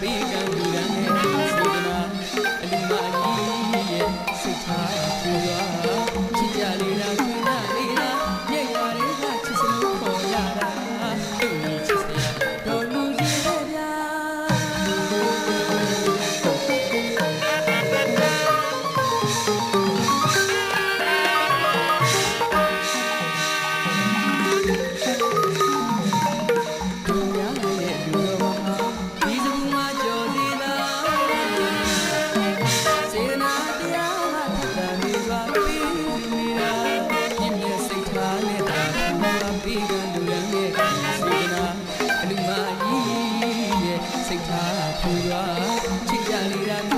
Big and သိကံလူလန်းရဲ့စေတနာအလူမာကြီးရဲ့စိတ်ထားဖြူရွာချစ်ကြလေတာ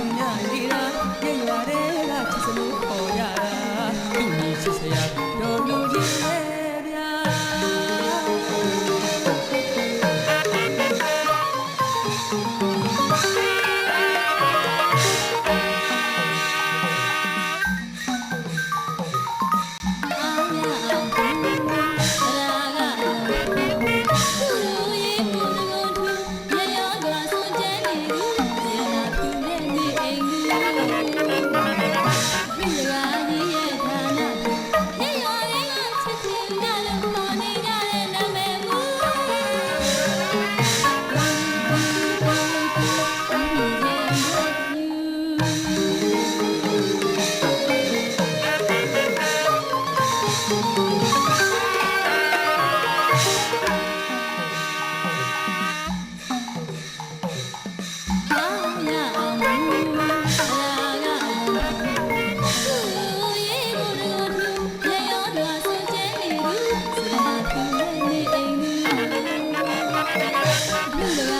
你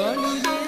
Johnny.